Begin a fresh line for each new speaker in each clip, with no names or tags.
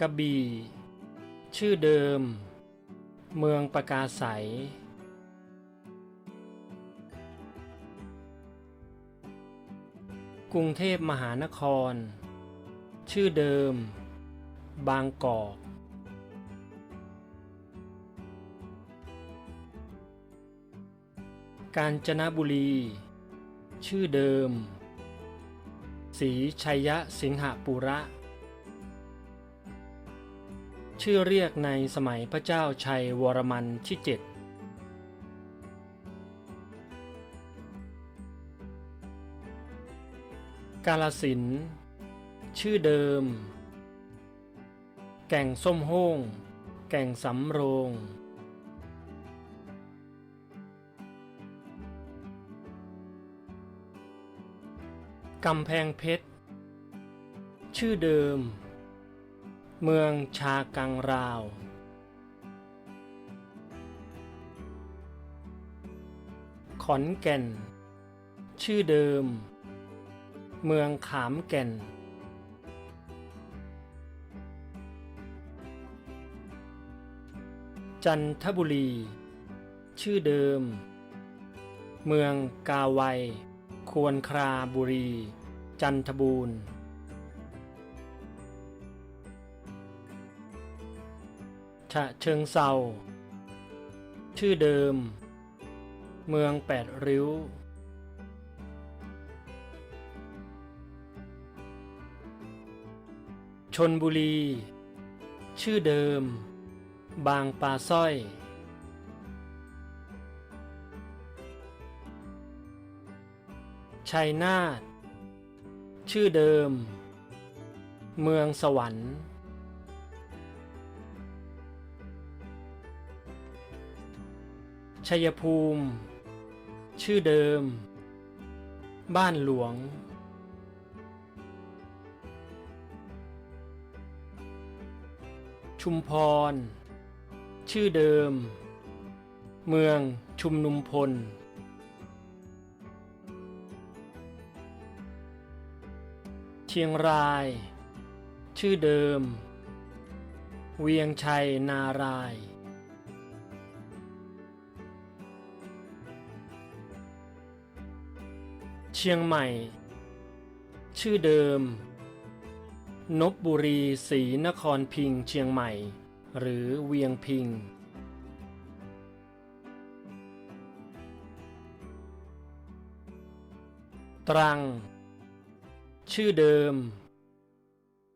กระบี่ ชื่อเดิม เมืองประกาศใส กรุงเทพมหานคร ชื่อเดิม บางกอก กาญจนบุรี ชื่อเดิมศรีชัยสิงหปุระ ชื่อเรียกในสมัยพระเจ้าชัยวรมันที่เจ็ดกาลสิน ชื่อเดิม แก่งส้มโห้ง แก่งสำโรง กำแพงเพชร ชื่อเดิม เมืองชากังราว ขอนแก่น ชื่อเดิม เมืองขามแก่น จันทบุรี ชื่อเดิม เมืองกาไว ควรคราบุรี จันทบูรณ์ ฉะเชิงเซาชื่อเดิม เมืองแปดริ้ว ชนบุรี ชื่อเดิม บางปลาสร้อย ชัยนาท ชื่อเดิม เมืองสวรรค์ ชัยภูมิ ชื่อเดิม บ้านหลวง ชุมพร ชื่อเดิม เมืองชุมนุมพล เชียงราย ชื่อเดิม เวียงชัยนารายเชียงใหม่ ชื่อเดิม นบบุรีศรีนครพิงค์เชียงใหม่ หรือเวียงพิง ตรัง ชื่อเดิม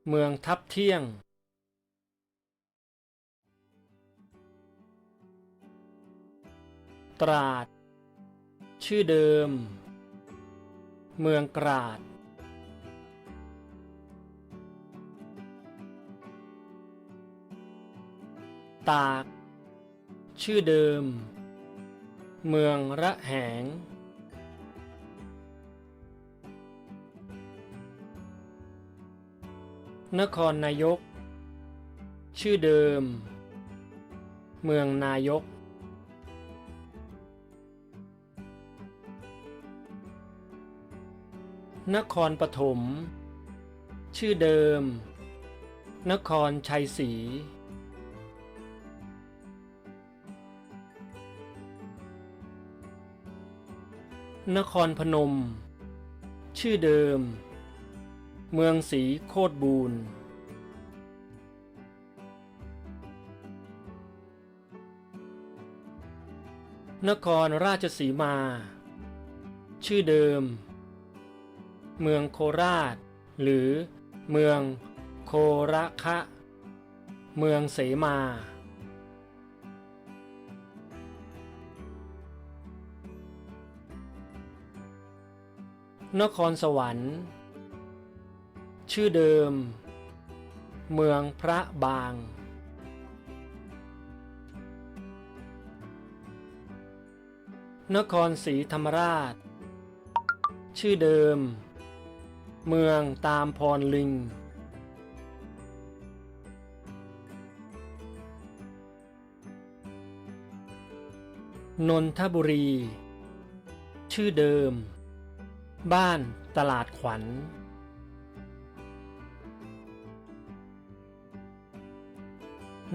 เมืองทับเที่ยง ตราด ชื่อเดิม เมืองกราด ตาก ชื่อเดิม เมืองระแหง นครนายก ชื่อเดิม เมืองนายก นครปฐม ชื่อเดิม นครชัยศรีนครพนม ชื่อเดิม เมืองศรีโคตรบูรณ์นครราชสีมา ชื่อเดิม เมืองโคราช หรือเมืองโคระคะ เมืองเสมา นครสวรรค์ ชื่อเดิม เมืองพระบาง นครศรีธรรมราช ชื่อเดิม เมืองตามพรลิง นนทบุรี ชื่อเดิม บ้านตลาดขวัญ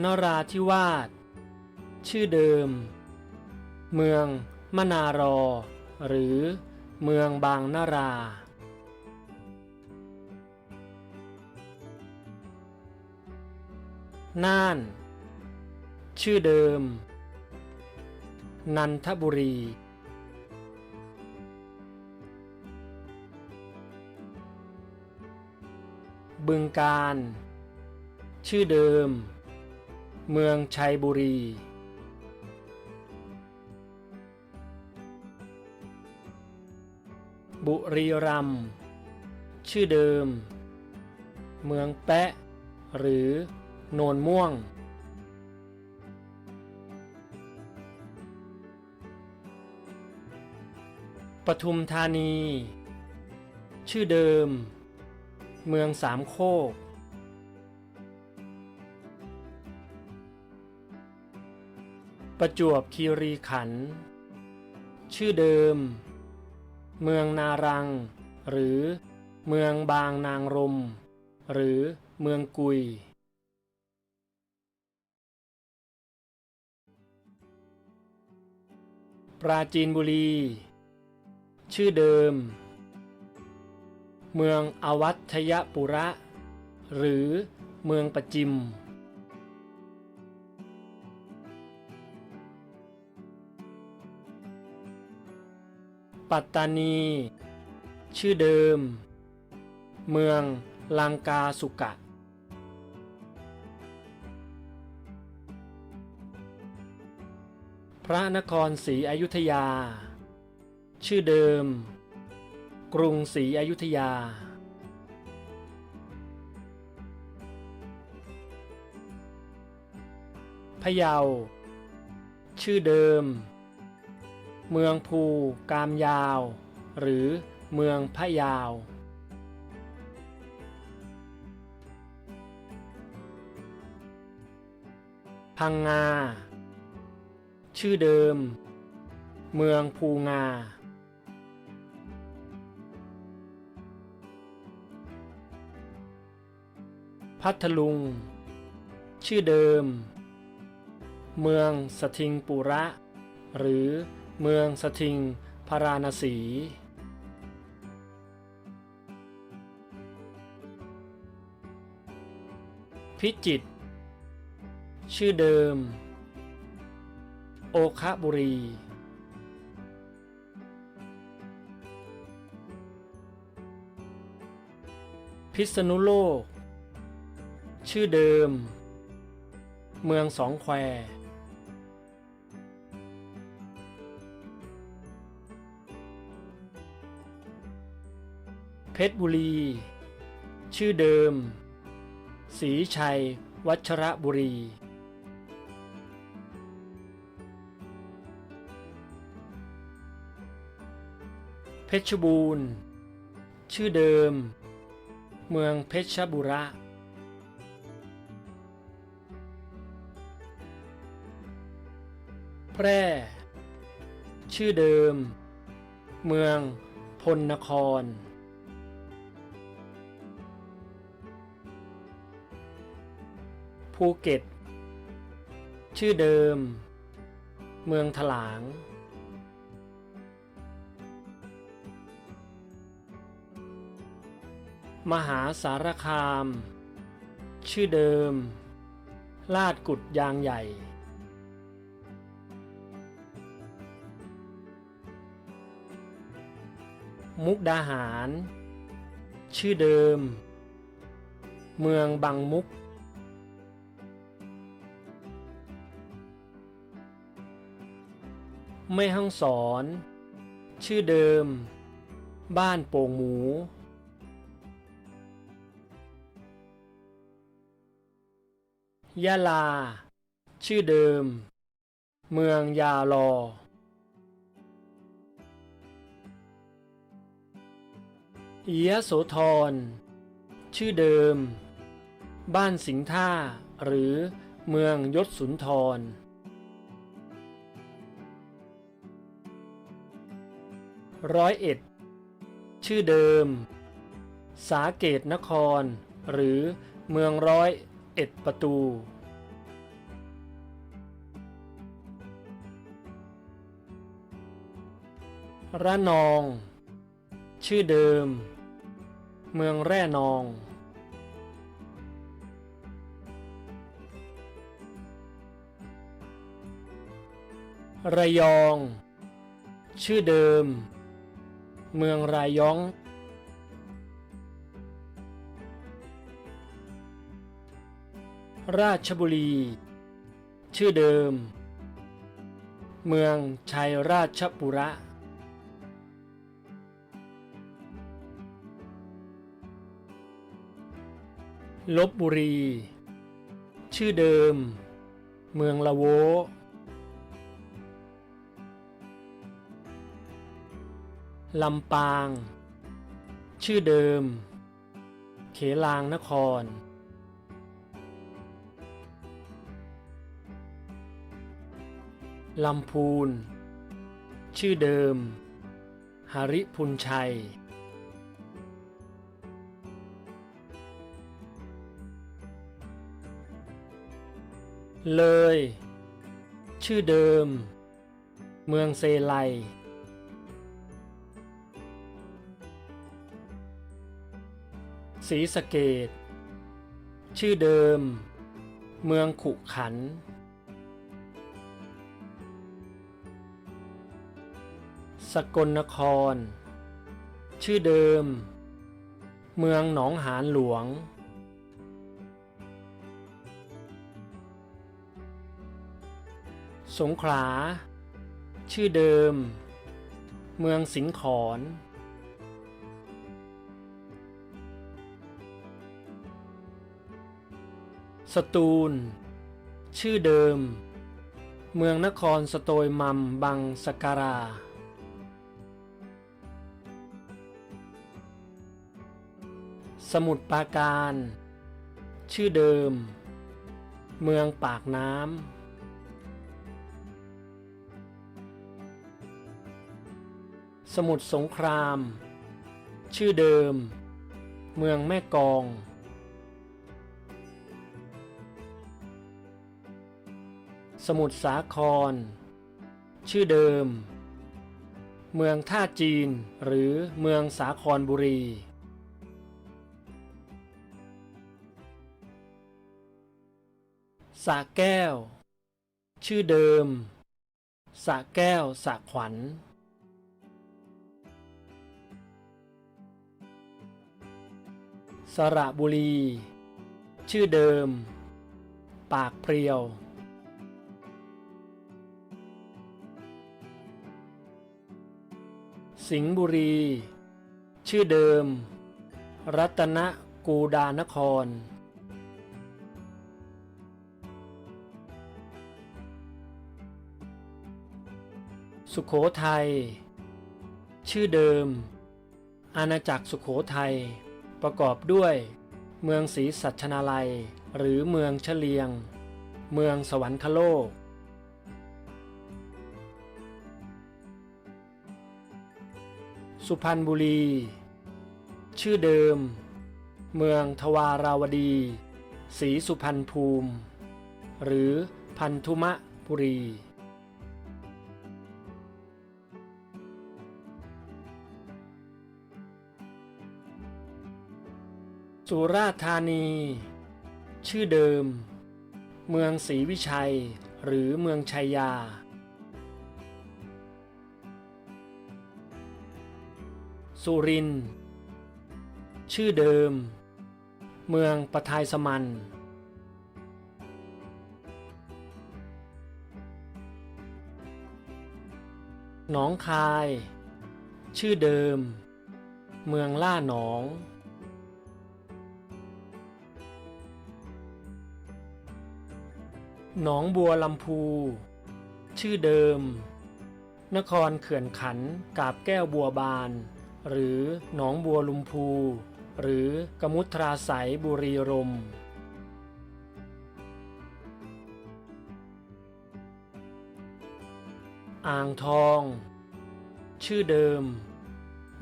นราธิวาส ชื่อเดิม เมืองมนารอ หรือเมืองบางนารา น่าน ชื่อเดิม นันทบุรี บึงการ ชื่อเดิม เมืองชัยบุรี บุรีรัมย์ชื่อเดิม เมืองแปะ หรือ โนนม่วง ปทุมธานี ชื่อเดิม เมืองสามโคก ประจวบคีรีขันธ์ ชื่อเดิม เมืองนารัง หรือเมืองบางนางรม หรือเมืองกุย ปราจีนบุรี ชื่อเดิม เมืองอวัทยปุระ หรือเมืองประจิม ปัตตานี ชื่อเดิม เมืองลังกาสุกะ พระนครศรีอยุธยา ชื่อเดิม กรุงศรีอยุธยา พะเยา ชื่อเดิม เมืองภูกามยาว หรือเมืองพะยาว พังงา ชื่อเดิม เมืองภูงา พัทลุง ชื่อเดิม เมืองสทิงปุระ หรือเมืองสทิงพาราณสี พิจิต ชื่อเดิม โอคะบุรี พิษณุโลก ชื่อเดิม เมืองสองแควเพชรบุรี ชื่อเดิมศรีชัย วัชระบุรี ชรบูรณ์ ชื่อเดิม เมืองเพชรบุระ แพร่ ชื่อเดิม เมืองพลนคร ภูเก็ต ชื่อเดิม เมืองถลาง มหาสารคาม ชื่อเดิม ลาดกุดยางใหญ่ มุกดาหาร ชื่อเดิม เมืองบางมุกแม่ห้องสอน ชื่อเดิม บ้านโป่งหมู ยะลา ชื่อเดิม เมืองยาลอ ยะโสธร ชื่อเดิม บ้านสิงห์ท่า หรือเมืองยศสุนทร ร้อยเอ็ด ชื่อเดิม สาเกตนคร หรือเมืองร้อย 11 ประตู ระนอง ชื่อเดิม เมืองแร่นอง ระยอง ชื่อเดิม เมืองรายอง ราชบุรี ชื่อเดิม เมืองชัยราชบุระ ลบบุรี ชื่อเดิม เมืองละโว ลำปาง ชื่อเดิม เขลางนคร ลำพูน ชื่อเดิม หริพุนชัย เลย ชื่อเดิม เมืองเซไลศรีสเกดชื่อเดิม เมืองขุขันธ์ สกลนคร ชื่อเดิม เมืองหนองหานหลวง สงขลา ชื่อเดิม เมืองสิงขรสตูล ชื่อเดิม เมืองนครสโตยมัมบังสการา สมุทรปราการ ชื่อเดิม เมืองปากน้ำ สมุทรสงคราม ชื่อเดิม เมืองแม่กอง สมุทรสาคร ชื่อเดิม เมืองท่าจีนหรือเมืองสาครบุรี สระแก้ว ชื่อเดิมสระแก้วสระขวัญ สระบุรี ชื่อเดิม ปากเพรียว สิงห์บุรี ชื่อเดิม รัตนกูดานคร สุขโขทัย ชื่อเดิม อาณาจักรสุขโขทัย ประกอบด้วย เมืองศรีสัชนาลัย หรือเมืองเฉลียง เมืองสวรรคโลก สุพรรณบุรี ชื่อเดิม เมืองทวาราวดีศรีสุพรรณภูมิ หรือพันธุมะบุรี สุราษฎร์ธานี ชื่อเดิม เมืองศรีวิชัย หรือเมืองชัยยา สุรินทร์ชื่อเดิม เมืองปทายสมัน หนองคาย ชื่อเดิม เมืองล่าหนอง หนองบัวลำพู ชื่อเดิม นครเขื่อนขันกาบแก้วบัวบาน หรือหนองบัวลุมพู หรือกมุทราไสยบุรีรมอ่างทอง ชื่อเดิม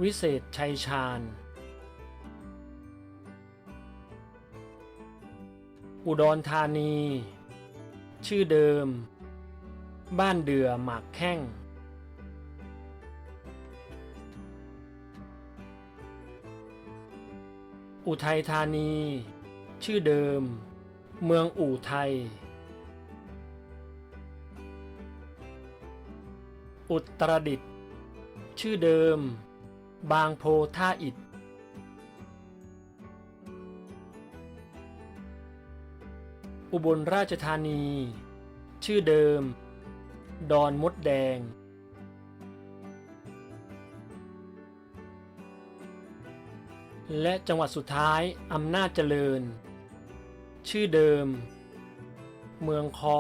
วิเศษชัยชาญ อุดรธานี ชื่อเดิม บ้านเดือหมากแข้ง อุทัยธานี ชื่อเดิม เมืองอู่ไทย อุตรดิตชื่อเดิม บางโพท่าอิฐ อุบลราชธานี ชื่อเดิม ดอนมดแดง และจังหวัดสุดท้าย อำนาจเจริญ ชื่อเดิม เมืองค้อ